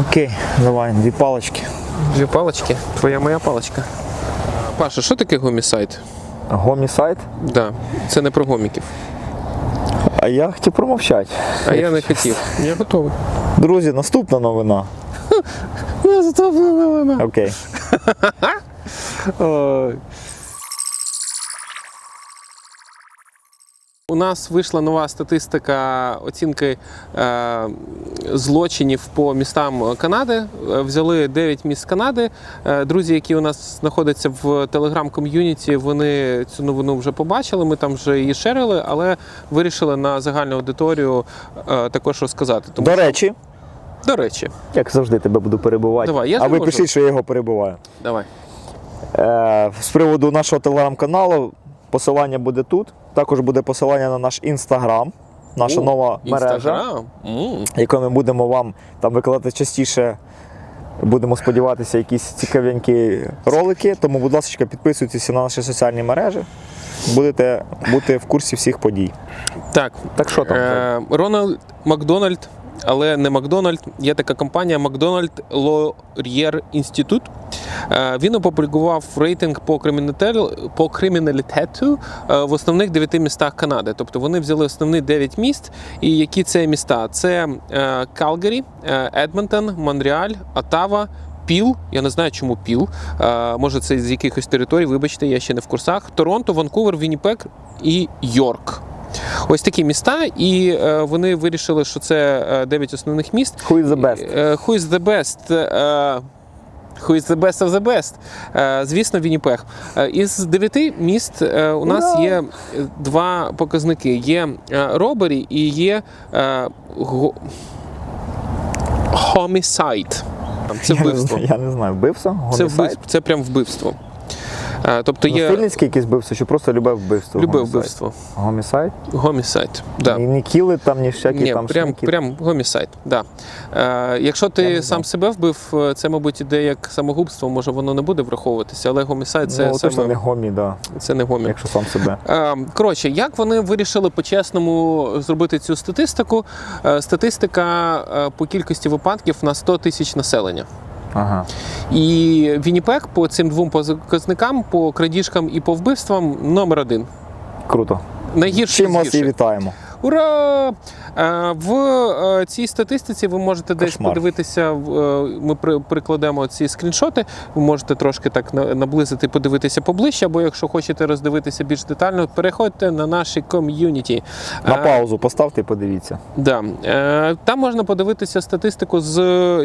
Окей, давай, дві палочки. Дві палочки. Твоя моя палочка. Паша, що таке гомісайт? Гомісайт. Да, це не про гоміків. А я хотів промовчати. А я не хотів. Я готовий. Друзі, наступна новина. Окей. У нас вийшла нова статистика оцінки е, злочинів по містам Канади. Е, Взяли 9 міст Канади. Е, друзі, які у нас знаходяться в телеграм-ком'юніті, вони цю новину вже побачили. Ми там вже її шерили, але вирішили на загальну аудиторію також розказати. Тому, До речі, до речі, як завжди тебе буду перебувати. Давай, я а ви можу. пишіть, що я його перебуваю. давай. Е, з приводу нашого телеграм-каналу, посилання буде тут. Також буде посилання на наш інстаграм, наша О, нова мережа, яку ми будемо вам там викладати частіше. Будемо сподіватися, якісь цікавенькі ролики. Тому, будь ласка, підписуйтесь на наші соціальні мережі. Будете бути в курсі всіх подій. Так, Так що там? Е, Рональд Макдональд, але не Макдональд. Є така компанія Макдональд Лор'єр Інститут. Е, Він опублікував рейтинг по по криміналітету е, в основних дев'яти містах Канади. Тобто вони взяли основні дев'ять міст. І які це міста? Це е, Калгарі, Едмонтон, Монреаль, Отава. Піл, я не знаю, чому Піл. Е, може, це з якихось територій, вибачте, я ще не в курсах. Торонто, Ванкувер, Вінніпек і Йорк. Ось такі міста, і е, вони вирішили, що це е, 9 основних міст. Who is the best? Е, Who is the best? Who is the best of the best? Звісно, Вінніпех. Із дев'яти міст у нас є два показники: є робері і є homicide. Це вбивство. Я не знаю, вбився? Це вбивство, це прям вбивство. Е, Тобто є Насильницьке якесь вбивство, чи просто любе вбивство? любе вбивство. Гомісайд? Гомісайд. Да. Ні, ні кіли там, ні всякі Ні, там прям, шмаки. прям гомісайд. Да. Е, якщо ти сам себе вбив, е, це, мабуть, іде як самогубство, може воно не буде враховуватися, але гомісайд це, ну, точно саме, не гомі, да, це не гомі. якщо сам себе. Е, Коротше, як вони вирішили по-чесному зробити цю статистику? Е, Статистика е, по кількості випадків на 100 тисяч населення. Ага. І Вінніпек по цим двом показникам, по крадіжкам і по вбивствам, номер один. Круто. Найгірше. Чимось і вітаємо. Ура! Е, В е, цій статистиці ви можете десь подивитися. е, Ми при- прикладемо ці скріншоти. Ви можете трошки так на- наблизити, подивитися поближче, або якщо хочете роздивитися більш детально, переходьте на наші ком'юніті. На паузу поставте і подивіться. Да. Там можна подивитися статистику з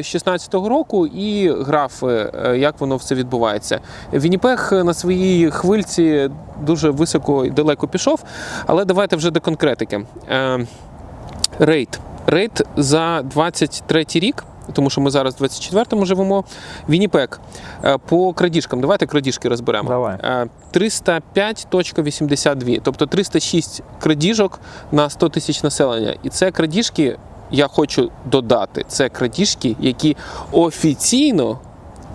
16-го року і графи, як воно все відбувається. Вінніпех на своїй хвильці дуже високо і далеко пішов, але давайте вже до конкретики. Е, Рейд. Рейд за 23 рік. Тому що ми зараз в 24-му живемо. Вінніпек е, по крадіжкам. Давайте крадіжки розберемо. Давай. Е, 305.82, тобто 306 крадіжок на 100 тисяч населення. І це крадіжки, я хочу додати, це крадіжки, які офіційно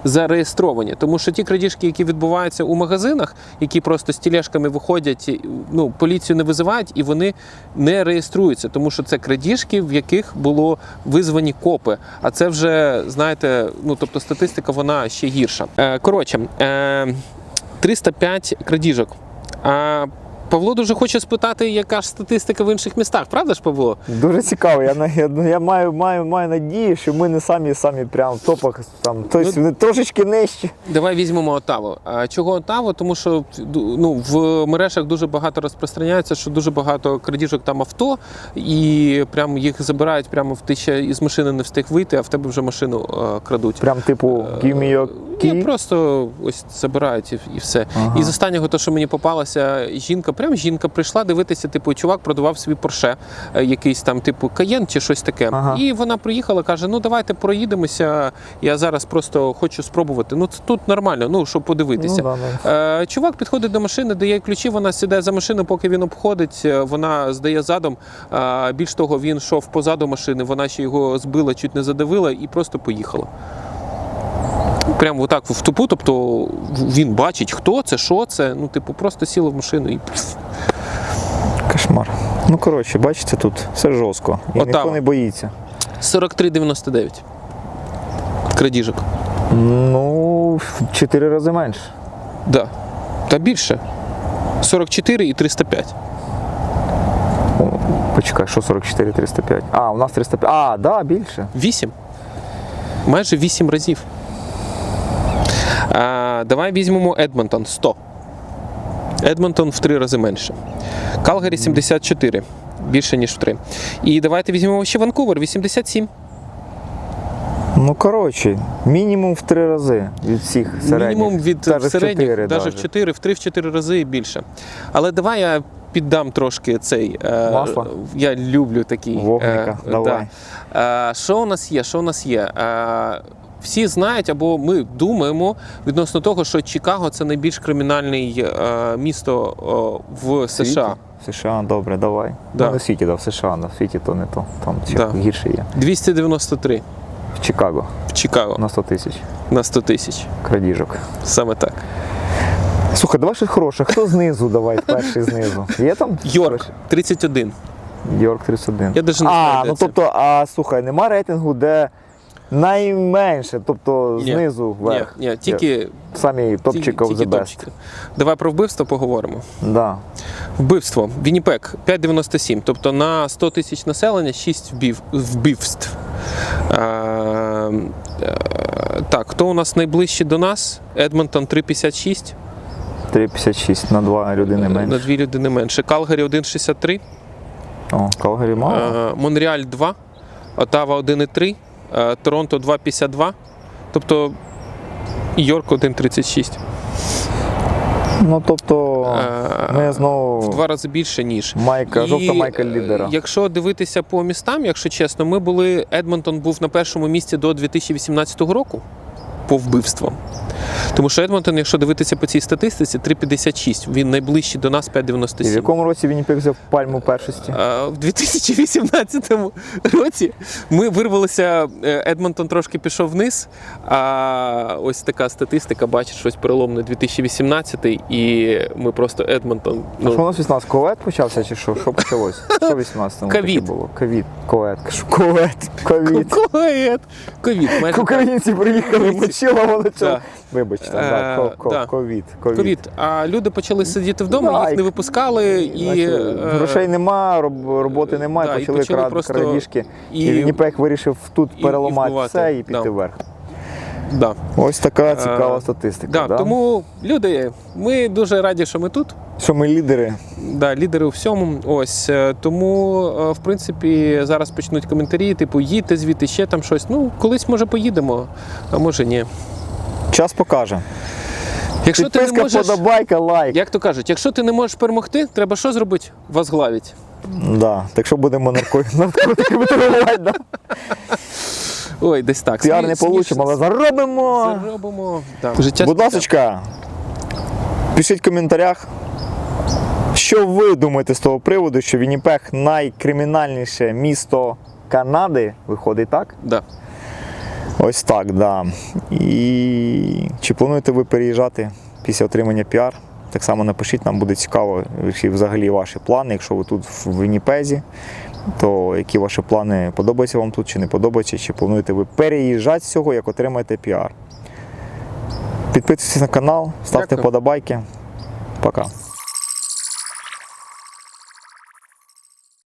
зареєстровані. Тому що ті крадіжки, які відбуваються у магазинах, які просто з тілешками виходять, ну, поліцію не визивають, і вони не реєструються, тому що це крадіжки, в яких було визвані копи. А це вже, знаєте, ну тобто статистика вона ще гірша. Е, коротше, е, 305 крадіжок. А Павло дуже хоче спитати, яка ж статистика в інших містах, правда ж, Павло? Дуже цікаво. Я, я, я маю, маю, маю надію, що ми не самі самі прям в топах, там, тобто вони трошечки нижче. Давай візьмемо Отаву. А чого Отаву? Тому що ну, в мережах дуже багато розпространяється, що дуже багато крадіжок там авто, і прям їх забирають прямо в ти ще із машини не встиг вийти, а в тебе вже машину е, крадуть. Прям типу, me your Ні, просто ось забирають і, і все. Ага. І з останнього, то, що мені попалася жінка, прям жінка прийшла дивитися, типу, чувак продавав свій порше, якийсь там, типу, каєн чи щось таке. Ага. І вона приїхала, каже: ну давайте проїдемося. Я зараз просто хочу спробувати. Ну, це тут нормально, ну щоб подивитися. Ну, да, да. Е, Чувак підходить до машини, дає ключі, вона сідає за машину, поки він обходить, е, вона здає задом. Е, Більш того, він йшов позаду машини, вона ще його збила, чуть не задавила і просто поїхала. Прямо отак в тупу, тобто він бачить, хто це, що це. Ну, типу, просто сіла в машину і. Кошмар. Ну, коротше, бачите, тут все жорстко. І Отава. ніхто не боїться. 43,99. крадіжок? Ну, в 4 рази менше. Да. Та більше. 44 і 305. О, почекай, що 44 305? А, у нас 305. А, да, більше. 8. Майже 8 разів. Давай візьмемо Едмонтон 100. Едмонтон в 3 рази менше. Калгарі 74. Більше, ніж в 3. І давайте візьмемо ще Ванкувер 87. Ну, коротше, мінімум в 3 рази від всіх середніх. Мінімум від Даже в середніх, 4 навіть в 4, в 3 в 4 рази і більше. Але давай я піддам трошки цей. е, Я люблю такий. Вогника, е, давай. Да. Е, що у нас є? Що у нас є? Е, всі знають, або ми думаємо відносно того, що Чикаго це найбільш кримінальне місто е, в? США. В США, добре, давай. Да. Ну, в світі, да, в США, в світі то не то. Там Да. гірше є. 293 В Чикаго в Чикаго на 100 тисяч на 100 тисяч. крадіжок. Саме так. Слухай, давай щось хороше. Хто знизу давай, перший знизу? Є там? Йорк 31. Йорк 31. Я даже не а, де ну це. тобто, а слухай, нема рейтингу, де найменше, тобто Ні, знизу вверх. Ні, ні, тільки, Самі топчик тільки, the best. топчики. Давай про вбивство поговоримо. Да. Вбивство. Вінніпек 5,97. Тобто на 100 тисяч населення 6 вбив, вбивств. Е, е, так, хто у нас найближчий до нас? Едмонтон 3,56. 3,56 на 2 людини менше. На менше. 2 людини менше. Калгарі 1,63. О, Калгарі мало. Е, Монреаль 2. Отава 1,3. Е, Торонто 2,52. Тобто Йорк 1,36. Ну тобто, Е, ми знову В два рази більше, ніж. майка, жовта майка е, лідера. Якщо дивитися по містам, якщо чесно, ми були. Едмонтон був на першому місці до 2018 року по вбивствам. Тому що Едмонтон, якщо дивитися по цій статистиці, 3,56. Він найближчий до нас І в якому році Вінніпек взяв пальму першості? А, В 2018 році ми вирвалися, е, Едмонтон трошки пішов вниз. А ось така статистика, бачить щось переломне 2018 і ми просто Едмонтон. А що у Ну, нас 18? Ковет почався чи що? Що почалось? Що в 18-му Ковід. було? Ковід. Ковет. Ковет. Ковід. ковід. Ковід. Українці приїхали, мочила чого. Вибачте, Е, да, ко- ко- да. ковід. Ковід. Ковід. А люди почали сидіти вдома, Да, їх і- не випускали і. Значить, е, Грошей нема, роб- роботи немає, да, і почали, почали крад- просто- крадіжки. І, і- Вінніпек вирішив тут і- переламати вбивати. все і піти Да. вверх. Да. Ось така цікава Е, статистика. Да, да? Тому люди, ми дуже раді, що ми тут. Що ми лідери. Да, лідери у всьому. Ось е, тому, е, в принципі, зараз почнуть коментарі, типу, їдьте звідти ще там щось. Ну, колись може поїдемо, а може ні. Час покаже. Якщо ти не можеш, подобайка, лайк. як то кажуть, якщо ти не можеш перемогти, треба що зробити? Возглавить. Да. Так що будемо нарко- наркотиками торгувати, да? Ой, десь так. Піар не получимо, але заробимо. Заробимо. Да. Життя Будь ласка, пишіть в коментарях, що ви думаєте з того приводу, що Вінніпег найкримінальніше місто Канади. Виходить так? Да. Ось так, да. І чи плануєте ви переїжджати після отримання піар? Так само напишіть, нам буде цікаво, які взагалі ваші плани. Якщо ви тут в Вінніпезі, то які ваші плани подобаються вам тут чи не подобаються, чи плануєте ви переїжджати з цього, як отримаєте піар? Підписуйтесь на канал, ставте Дякую. подобайки. Пока.